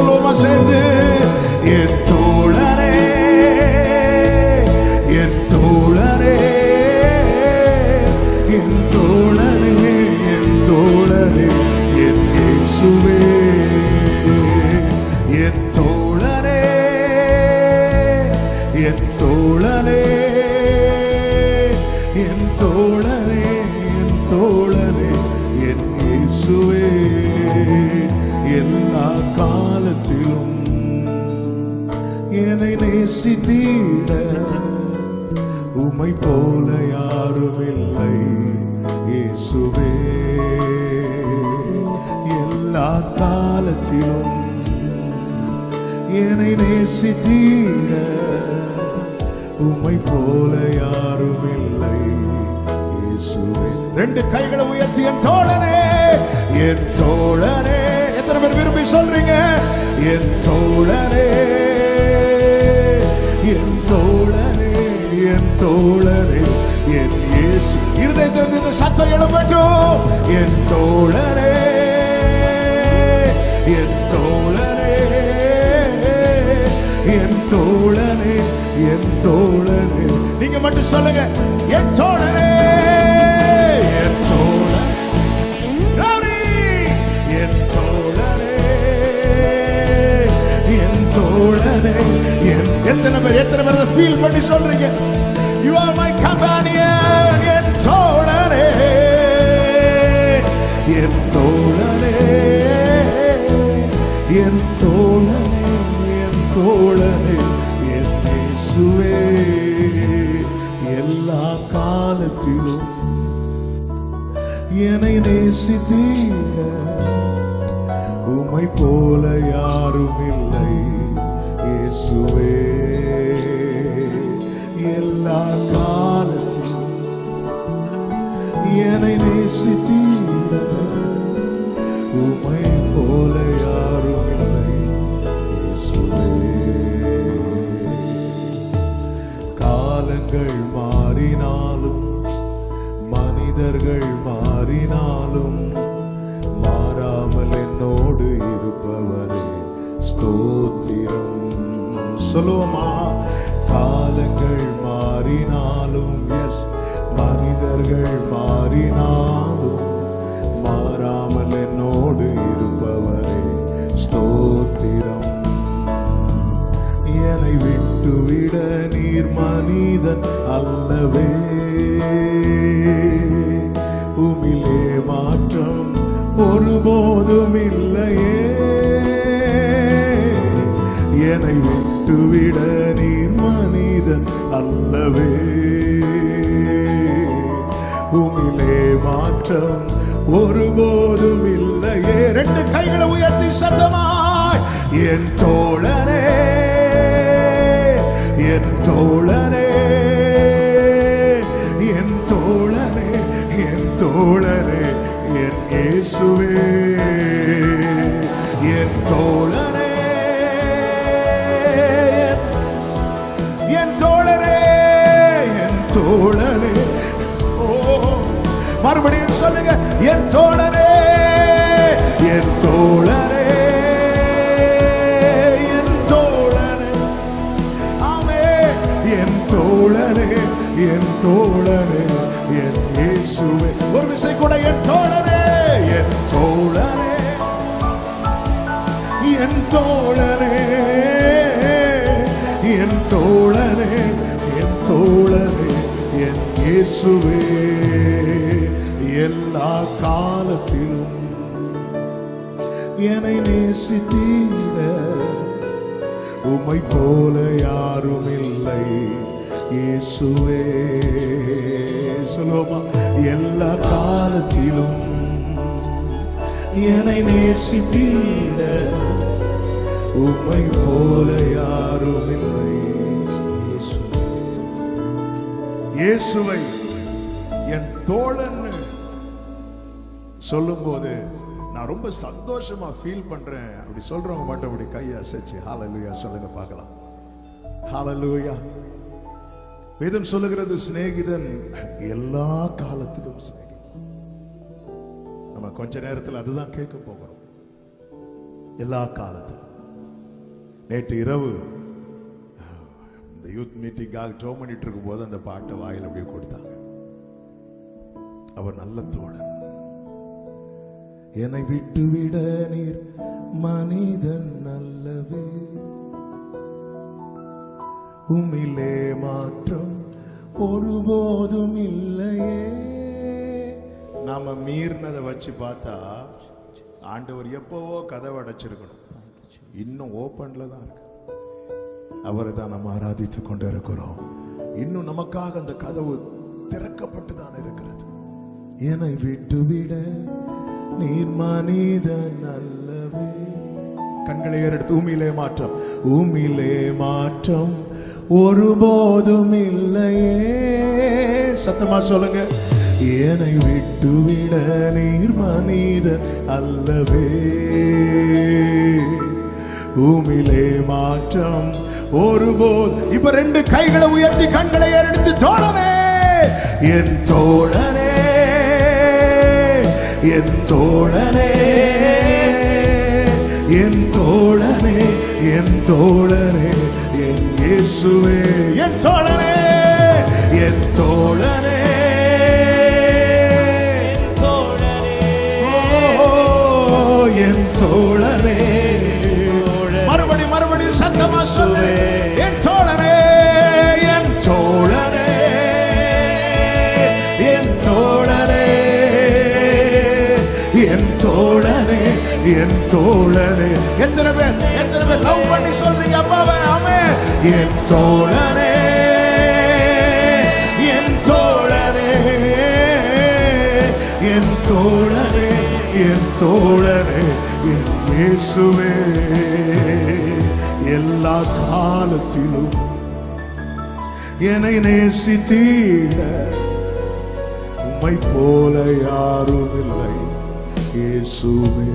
சொல்லுவோமா சேர்ந்து என் தோழரே என் தோழரே என் தோழரே என் தோழரே என் இயேசுவே என் தோழரே என் தோழரே என் தோழரே என் தோழரே என் இயேசுவே எல்லா காலத்திலும் என்னை நேசித்தீட உமை போல யாரும் இல்லை இயேசுவே. எல்லா காலத்திலும் என்னை நேசித்தீர. உமை போல யாரும் இல்லை இயேசுவே. ரெண்டு கைகளை உயர்த்தி என் தோழனே. என் தோழரே. எத்தனை பேர் விரும்பி சொல்றீங்க? என் தோழரே. என் தோழரே என் தோழரே என் இயேசு. இருதயத்திலிருந்து இந்த சத்தம் எழும்பட்டும் என் தோழரே. என் தோழரே. என் தோழனே என் தோழனே நீங்க மட்டும் சொல்லுங்க என் தோழரே. பண்ணி சொல்றீங்க. யூ ஆர் மை கம்பானியன் என் தோழனே என் தோழனே என் தோழனே என் தோழனே என் இயேசுவே எல்லா காலத்திலும் என்னை நேசித்தீங்க. உமை போல யாரும் இல்லை இயேசுவே. எல்லா காலத்திலும் என்னை நேசித்தீர. உமை போல யாரும் இல்லை. காலங்கள் மாறினாலும் மனிதர்கள் மாறினாலும் மாறாமல் என்னோடு இருப்பவரே ஸ்தோத்திரம். சொல்லுவோமா? அவர்கள் மாறினாலும் மாறாமல் என்னோடு இருப்பவரே ஸ்தோத்திரம். என்னை விட்டுவிட நீர் மனிதன் அல்லவே. உமிலே மாற்றம் ஒருபோதும் இல்லையே. என்னை விட்டுவிட நீர் மனிதன் அல்லவே. உமிலே மாற்றம் ஒருபோதும் இல்லையே. ரெண்டு கைகளை உயர்த்தி சத்தமாய் என் தோழனே என் தோழனே என் தோழனே என் தோழனே என் இயேசுவே என் தோழ சொல்லுங்க என் தோழரே என் தோழரே என் தோழரே ஆமே என் தோழரே என் தோழரே என் இயேசுவே. ஒரு விசை கூட என் தோழரே என் தோழரே என் தோழரே என் தோழரே என் தோழரே என் இயேசுவே. காலத்திலும் என்னை நேசித்தீர. உமை போல யாரும் இல்லை இயேசுவே சொல்லுவோமா? எல்லா காலத்திலும் என்னை நேசித்தீர. உம்மை போல யாரும் இல்லை இயேசுவை என் தோழன் சொல்லும்போது நான் ரொம்ப சந்தோஷமா ஃபீல் பண்றேன். அப்படி சொல்றவங்க மட்டும் அப்படி கையை அசைச்சு ஹாலலூயா சொல்லுங்க பார்க்கலாம். ஹாலலூயா வேதம் சொல்லுகிறது சிநேகிதன் எல்லா காலத்திலும் சிநேகிதன். நம்ம கொஞ்ச நேரத்தில் அதுதான் கேட்க போகிறோம். எல்லா காலத்திலும். நேற்று இரவு இந்த யூத் மீட்டிங்காக ஜோ பண்ணிட்டு இருக்கும் போது அந்த பாட்டை வாயில் அப்படியே கொடுத்தாங்க. அவர் நல்ல தோழன் என்னை விட்டுவிட நீர் மனிதன் நல்லவே உம்மிலே மாற்றம் ஒருபோதும் இல்லையே. நாம மீறினதை வச்சு பார்த்தா ஆண்டவர் எப்பவோ கதவை அடைச்சிருக்கணும். இன்னும் ஓப்பன்ல தான் இருக்கு. அவரை தான் நம்ம ஆராதித்து கொண்டு இருக்கிறோம் இன்னும் நமக்காக அந்த கதவு திறக்கப்பட்டு தான் இருக்கிறது. என்னை விட்டுவிட நீர் மனித அல்லவே. கண்களை ஏறெடுத்து உமிலே மாற்றம். உமிலே மாற்றம் ஒருபோதும் இல்லையே. சத்தமா சொல்லுங்க. என்னை விட்டுவிட நீர் மனித அல்லவே. ஊமிலே மாற்றம் ஒருபோது இப்ப ரெண்டு கைகளை உயர்த்தி கண்களை ஏறெடுத்து தோழவே என் தோழனே என் தோழனே என் தோழனே என் தோழனே என் இயேசுவே. என் தோழனே என் தோழனே. என் தோழனே. மறுபடி மறுபடி சத்தமா சொல்லு. என் என் தோழனே. எத்தனை பேர் எத்தனை பேர் லவ் பண்ணி சொல்றீங்க அப்பாவை? ஆமே என் தோழனே என் தோழனே என் தோழனே என் தோழனே என் இயேசுவே. எல்லா காலத்திலும் என்னை நேசித்தீட. உம்மை போல யாரும் இல்லை. இயேசுவே.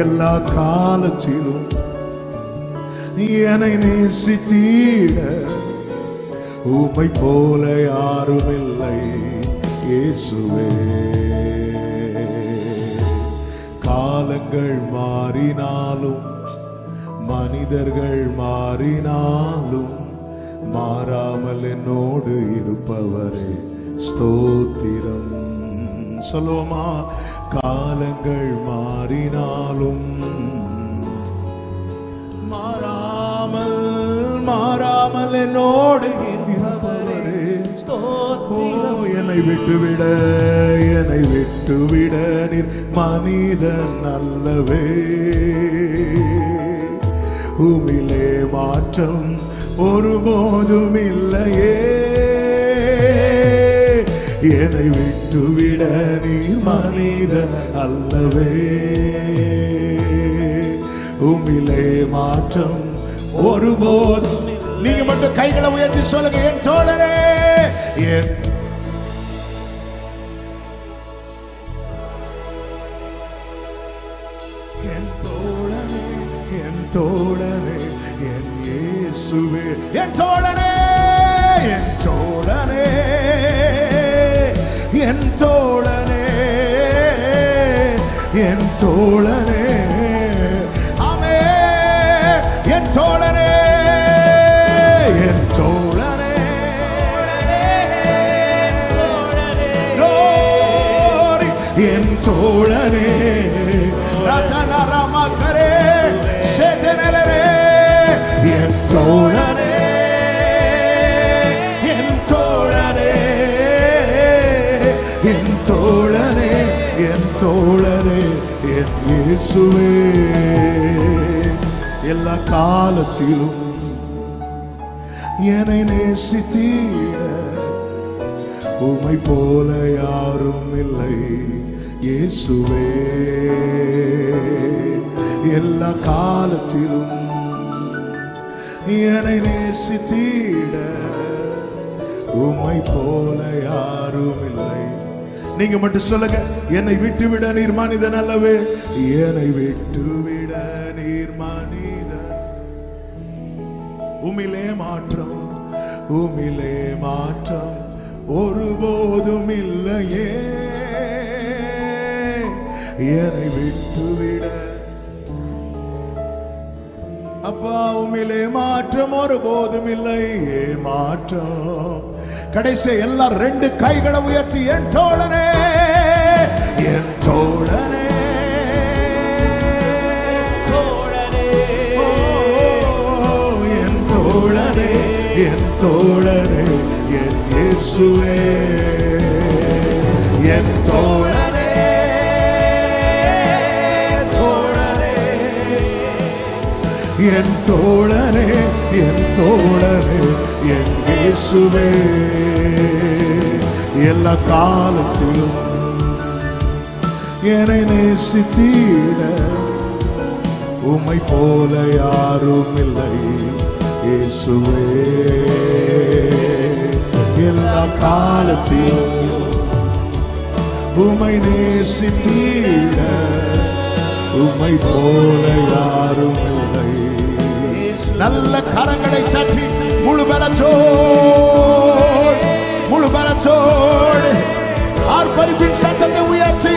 எல்லா காலத்திலும் என்னை நேசித்தீட. உமை போல யாரும் இல்லை இயேசுவே. காலங்கள் மாறினாலும் மனிதர்கள் மாறினாலும் மாறாமல் என்னோடு இருப்பவரே ஸ்தோத்திரம். சொல்லுவோமா? காலங்கள் மாறினாலும் மாறாமல் மாறாமல் என்னோடு என்னை விட்டுவிட என்னை விட்டுவிட நீர் மனிதன் அல்லவே. உமிலே மாற்றம் ஒருபோதும் இல்லையே. என்னை விட்டுவிட நீ மனிதன் அல்லவே? உமிலே மாற்றம் ஒருபோதும் நீங்க மட்டும் கைகளை உயர்த்தி சொல்லுங்க என் தோழரே என் என் தோழனே என் தோழனே என் இயேசுவே. என் தோழனே தோழனே. ஆமே என் தோழனே என் தோழனே. என் தோழனே. ராஜனரமக்கரே சேதனரே என் தோழனே என் தோழனே. என் தோழ என் தோழரே என் இயேசுவே. எல்லா காலத்திலும் என்னை நேசித்தீர. உமை போல யாரும் இல்லை இயேசுவே. எல்லா காலத்திலும் என்னை நேசித்தீட உமை போல யாரும் இல்லை நீங்க மட்டும் சொல்லுங்க என்னை விட்டு விட நீர் மனிதன் அல்லவே? என்னை விட்டு விட நீர் மனிதன் உமிலே மாற்றம் உமிலே மாற்றம் ஒருபோதும் இல்லையே. என்னை விட்டுவிட. அப்பா உமிலே மாற்றம் ஒருபோதும் இல்லை மாற்றம். கடைசி எல்லாம் ரெண்டு கைகளை உயர்த்தி என் தோழனே என் தோழனே என் தோழனே என் தோழனே என் இயேசுவே என் தோழனே தோழனே என் தோழனே என் தோழனே என் இயேசுவே எல்லா காலத்திலும் என்னை நேசித்தீட உமை போல யாரும் இல்லை இயேசுவே. எல்லா காலத்திலும் உமை நேசித்தீட உமை போல யாரும் இல்லை நல்ல கரங்களை சட்டி முழு பலத்தோடு முழு பலத்தோடு ஆர்ப்பரிப்பின் சத்தத்தை உயர்த்தி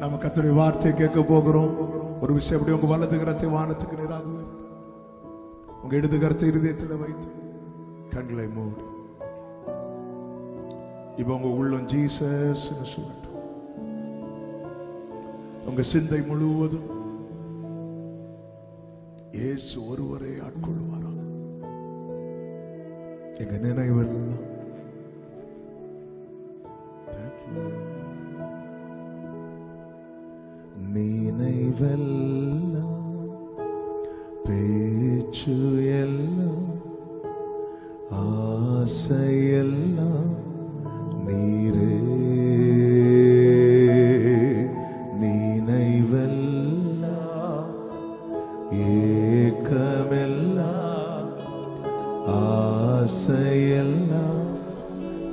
நம்ம கத்துடைய வார்த்தையை கேட்க போகிறோம் ஒரு விஷயம் எப்படி உங்க வலது கரத்தை வானத்துக்கு நேராக உயர்த்தி, உங்க இடது கரத்தை இருதயத்தில் வைத்து கண்களை மூடி. இப்ப உங்க உள்ளம் ஜீசஸ் சொல்லட்டும். உங்க சிந்தை முழுவதும் இயேசு ஒருவரை ஆட்கொள்வாரா? எங்க நினைவெல்லாம். Thank you. நினைவெல்லாம் பேச்சு எல்லாம் ஆசையெல்லாம் நீரே. நினைவெல்லாம் ஏக்கமெல்லாம் ஆசையெல்லாம்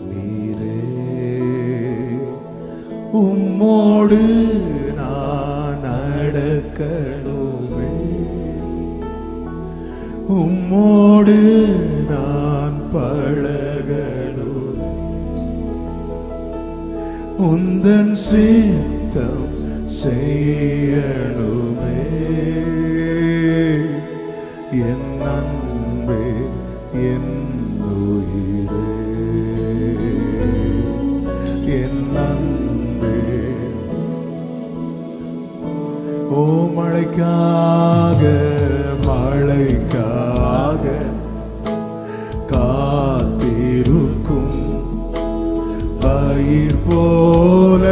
நீரே. உம்மோடு நான் நடக்கணுமே. உம்மோடு நான் பழகணும். உந்தன் சித்தம் செய்யணுமே. என் ஓ மழைக்காக மழைக்காக காத்திருக்கும். பயிர் போல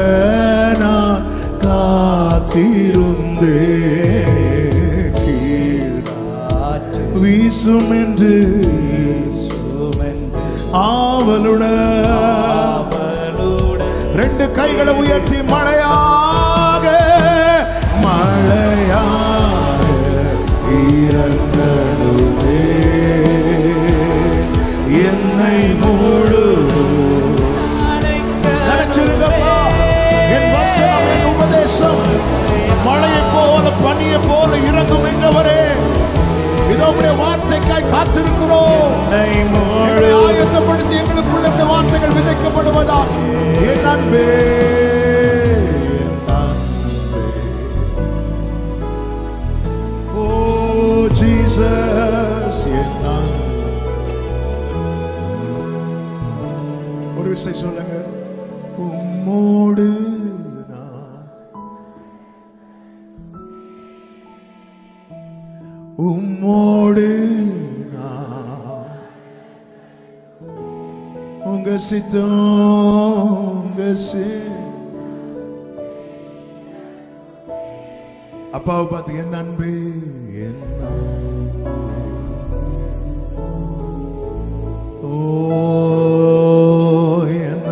நான் காத்திருந்தே. வீசும் என்று ஆவலுடன் ரெண்டு கைகளை உயர்த்தி மழையாக பனியை போல இறங்கும் என்றவரே. இதோ உடைய வார்த்தைக்காய் காத்திருக்கிறோம். ஆயத்தப்படுத்தி எங்களுக்குள்ள இந்த வார்த்தைகள் விதைக்கப்படுவதா என் அன்பே ஜீசஸ் என். ஒரு விஷயம் சொல்லுங்க. உம்மோடு உங்க சித்தம் உங்க அப்பாவை பார்த்து என் அன்பு என் ஓ என்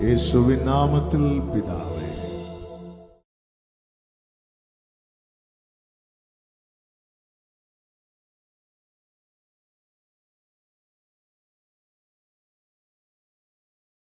இயேசுவின் நாமத்தில் பிதா.